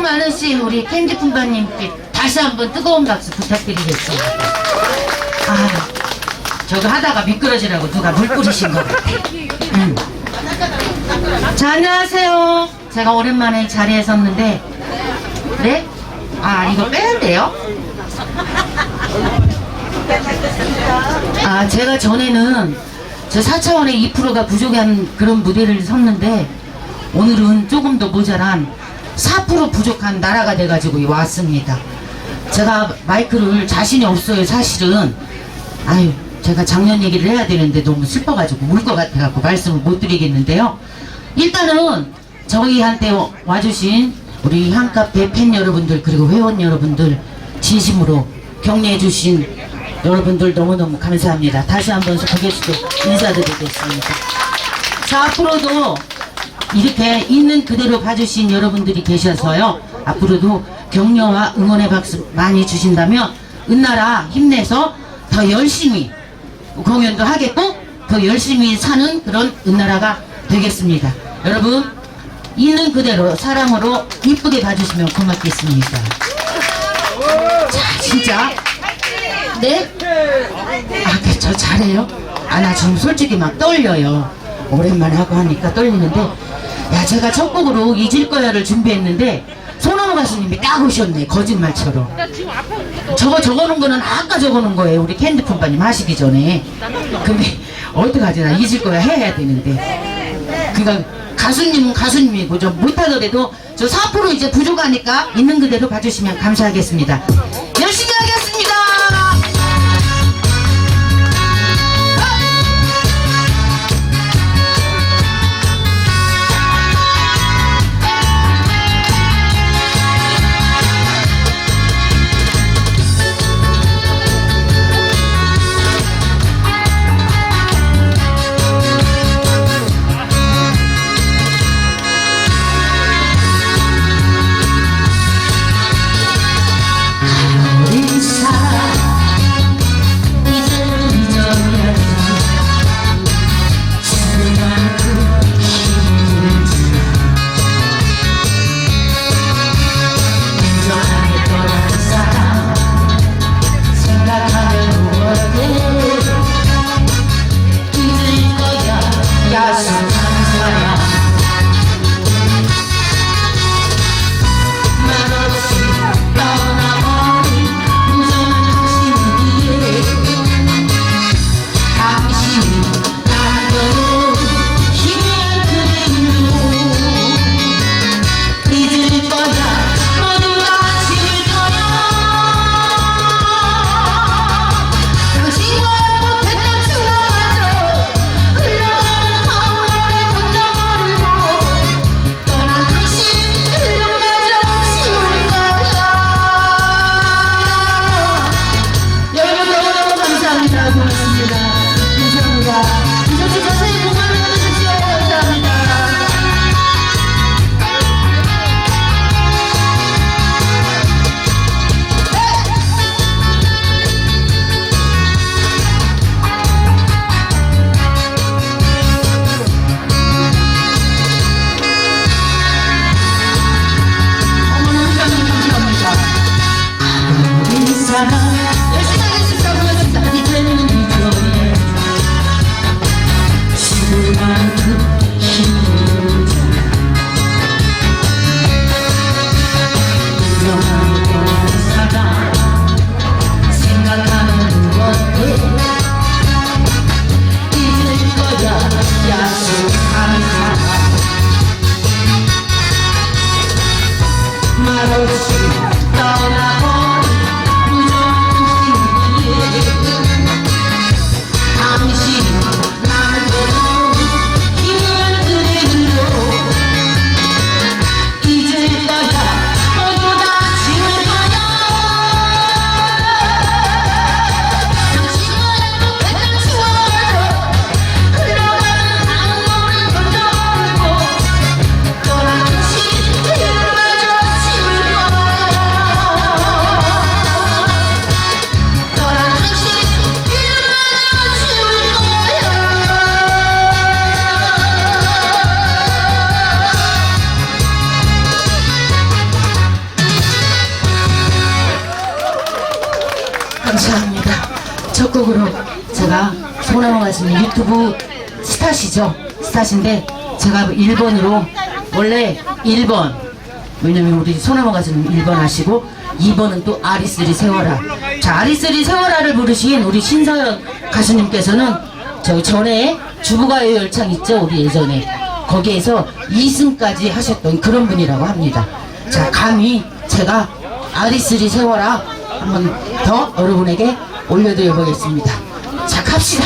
많으신 우리 캔디 품바님께 다시 한번 뜨거운 박수 부탁드리겠습니다. 아, 저거 하다가 미끄러지라고 누가 물 뿌리신 것 같아. 음. 자, 안녕하세요. 제가 오랜만에 자리에 섰는데, 네? 아, 이거 빼야 돼요? 아, 제가 전에는 저 4차원의 2%가 부족한 그런 무대를 섰는데, 오늘은 조금 더 모자란 4% 부족한 나라가 돼가지고 왔습니다. 제가 마이크를 자신이 없어요, 사실은. 아유, 제가 작년 얘기를 해야 되는데 너무 슬퍼가지고 울 것 같아갖고 말씀을 못 드리겠는데요. 일단은 저희한테 와주신 우리 향카페 팬 여러분들 그리고 회원 여러분들 진심으로 격려해주신 여러분들 너무너무 감사합니다. 다시 한번 숙여 인사드리겠습니다. 자, 앞으로도 이렇게 있는 그대로 봐주신 여러분들이 계셔서요. 앞으로도 격려와 응원의 박수 많이 주신다면 은나라 힘내서 더 열심히 공연도 하겠고 더 열심히 사는 그런 은나라가 되겠습니다. 여러분 있는 그대로 사랑으로 이쁘게 봐주시면 고맙겠습니다. 자, 진짜 네? 아, 그, 저 잘해요? 아, 나 지금 솔직히 막 떨려요. 오랜만에 하고 하니까 떨리는데, 야, 제가 첫 곡으로 잊을 거야를 준비했는데, 손원호 가수님이 딱 오셨네, 거짓말처럼. 저거 적어놓은 거는 아까 적어놓은 거예요, 우리 캔디품바님 하시기 전에. 근데, 어떡하지, 나 잊을 거야 해야 되는데. 그니까, 가수님은 가수님이고, 저 못하더라도, 저 4% 이제 부족하니까, 있는 그대로 봐주시면 감사하겠습니다. 첫 곡으로 제가 소나무 가수님 유튜브 스타시죠? 스타신데 제가 1번으로 원래 1번 왜냐면 우리 소나무 가수님 1번 하시고 2번은 또 아리스리 세워라 자 아리스리 세워라를 부르신 우리 신서연 가수님께서는 저희 전에 주부가요 열창 있죠? 우리 예전에. 거기에서 2승까지 하셨던 그런 분이라고 합니다. 자 감히 제가 아리스리 세워라 한번 더 여러분에게 올려드려 보겠습니다. 자 갑시다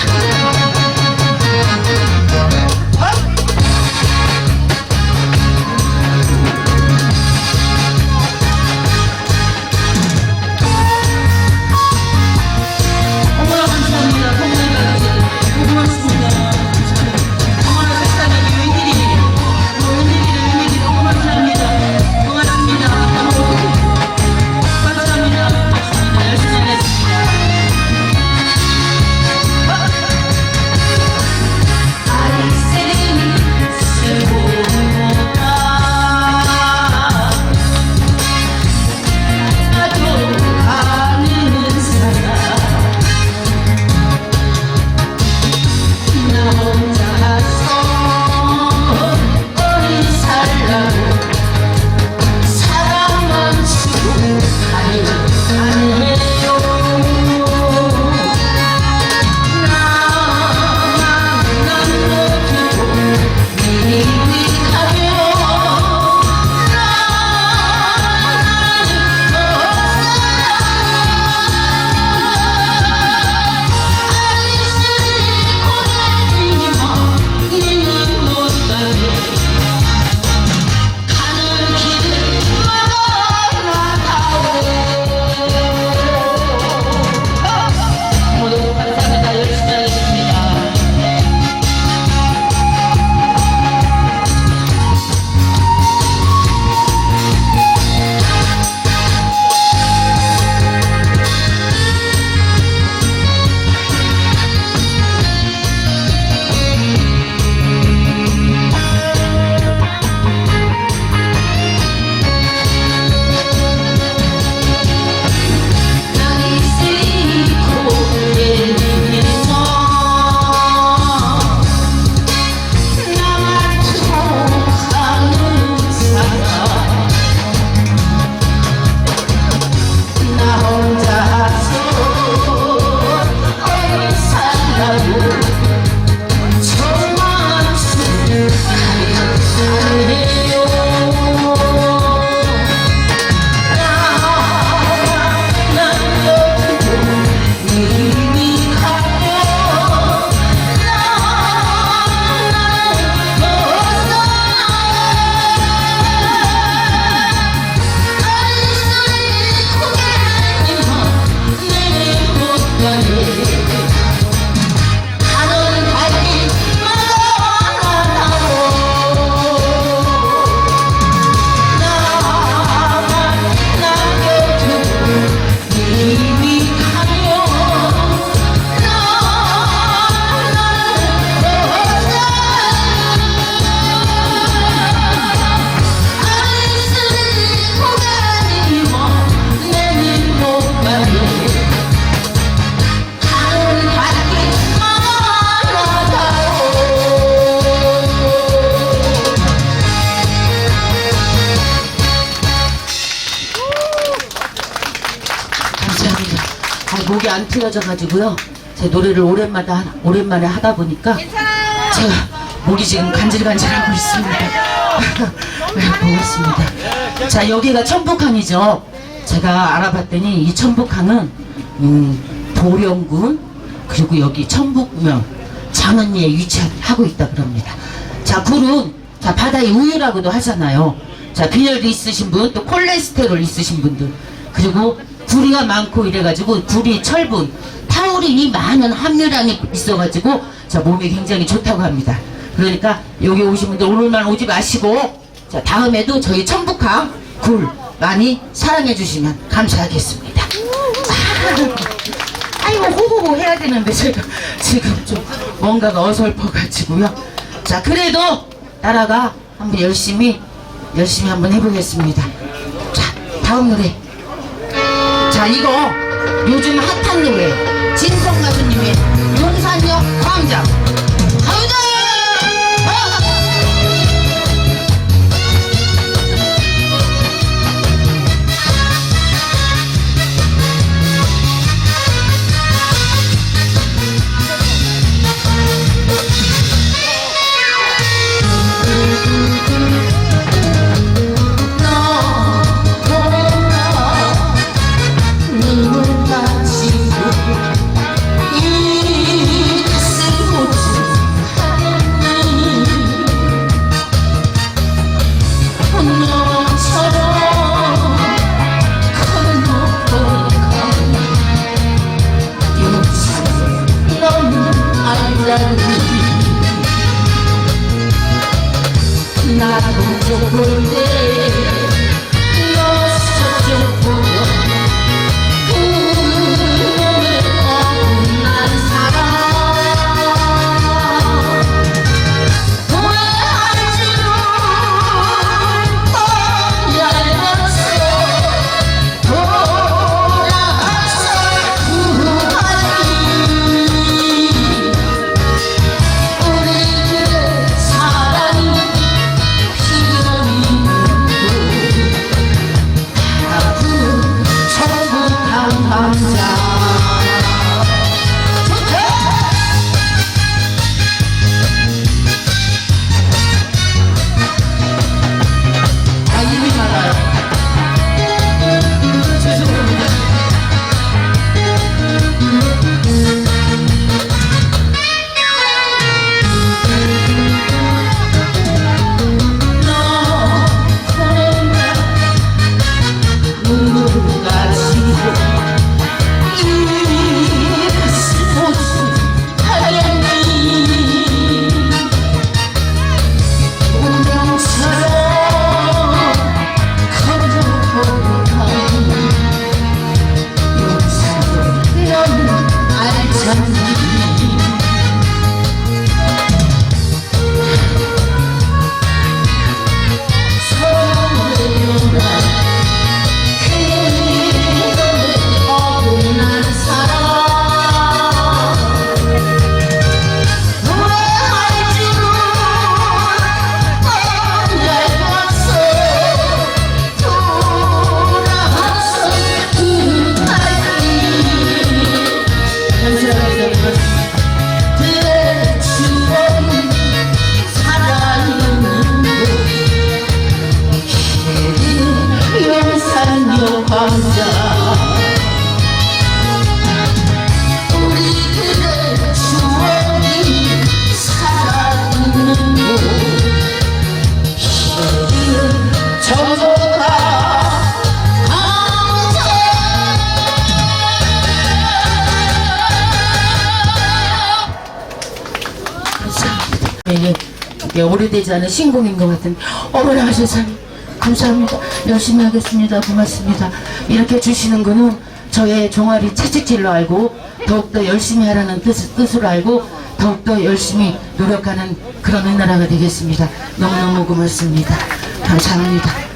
아, 목이 안 트여져가지고요. 제 노래를 오랜만에, 하- 오랜만에 하다 보니까 제가 목이 지금 간질간질하고 있습니다. 네, 고맙습니다. 자, 여기가 천북항이죠. 제가 알아봤더니 이 천북항은 음, 보령군 그리고 여기 천북면 장안리에 위치하고 있다 그럽니다. 자, 굴은 자 바다의 우유라고도 하잖아요. 자, 빈혈도 있으신 분, 또 콜레스테롤 있으신 분들, 그리고 구리가 많고 이래가지고 구리, 철분, 타우린이 많은 함유량이 있어가지고 자 몸에 굉장히 좋다고 합니다. 그러니까 여기 오신 분들 오늘만 오지 마시고 자 다음에도 저희 천북항 굴 많이 사랑해 주시면 감사하겠습니다. 아이고 호호호 해야 되는데 제가 지금 좀 뭔가가 어설퍼가지고요. 자 그래도 따라가 한번 열심히 열심히 한번 해보겠습니다. 자 다음 노래. 자 이거 요즘 핫한 노래. 진성 가수님의 용산역 광장 이게 오래되지 않은 신곡인 것 같은 어머나 세상에 감사합니다. 열심히 하겠습니다. 고맙습니다. 이렇게 주시는 거는 저의 종아리 채찍질로 알고 더욱더 열심히 하라는 뜻, 뜻으로 알고 더욱더 열심히 노력하는 그런 은나라가 되겠습니다. 너무너무 고맙습니다. 감사합니다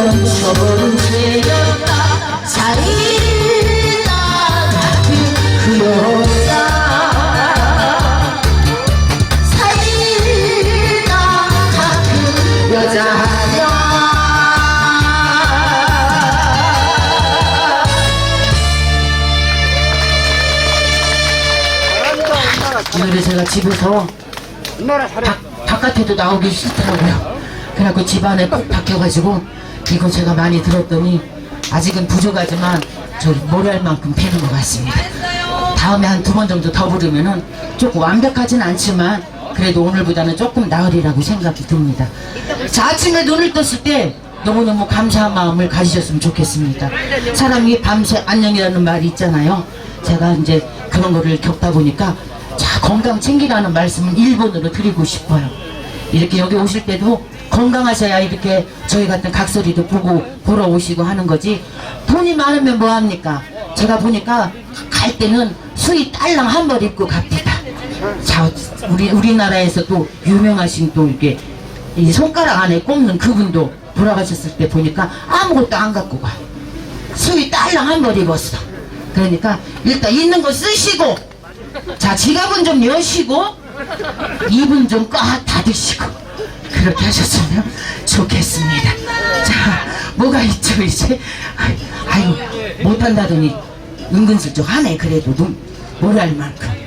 같은 그 여자 같은 여자야 오늘은 제가 집에서 바, 바깥에도 나오기 싫더라고요. 그래갖고 집안에 꼭 박혀가지고 이거 제가 많이 들었더니 아직은 부족하지만 저 모랄 만큼 되는 것 같습니다. 다음에 한 두 번 정도 더 부르면은 조금 완벽하진 않지만 그래도 오늘보다는 조금 나으리라고 생각이 듭니다. 자, 아침에 눈을 떴을 때 너무너무 감사한 마음을 가지셨으면 좋겠습니다. 사람이 밤새 안녕이라는 말이 있잖아요. 제가 이제 그런 거를 겪다 보니까 자, 건강 챙기라는 말씀을 일본으로 드리고 싶어요. 이렇게 여기 오실 때도 건강하셔야 이렇게 저희 같은 각설이도 보고 보러 오시고 하는 거지 돈이 많으면 뭐합니까? 제가 보니까 갈 때는 수의 딸랑 한 벌 입고 갑니다. 자, 우리, 우리나라에서 또 유명하신 또 이렇게 이 손가락 안에 꼽는 그분도 돌아가셨을 때 보니까 아무것도 안 갖고 가. 수의 딸랑 한 벌 입었어. 그러니까 일단 있는 거 쓰시고 자, 지갑은 좀 여시고 입은 좀 꽉 닫으시고 그렇게 하셨으면 좋겠습니다. 자, 뭐가 있죠 이제? 아유, 못한다더니 은근슬쩍 하네 그래도 좀 뭐랄 만큼.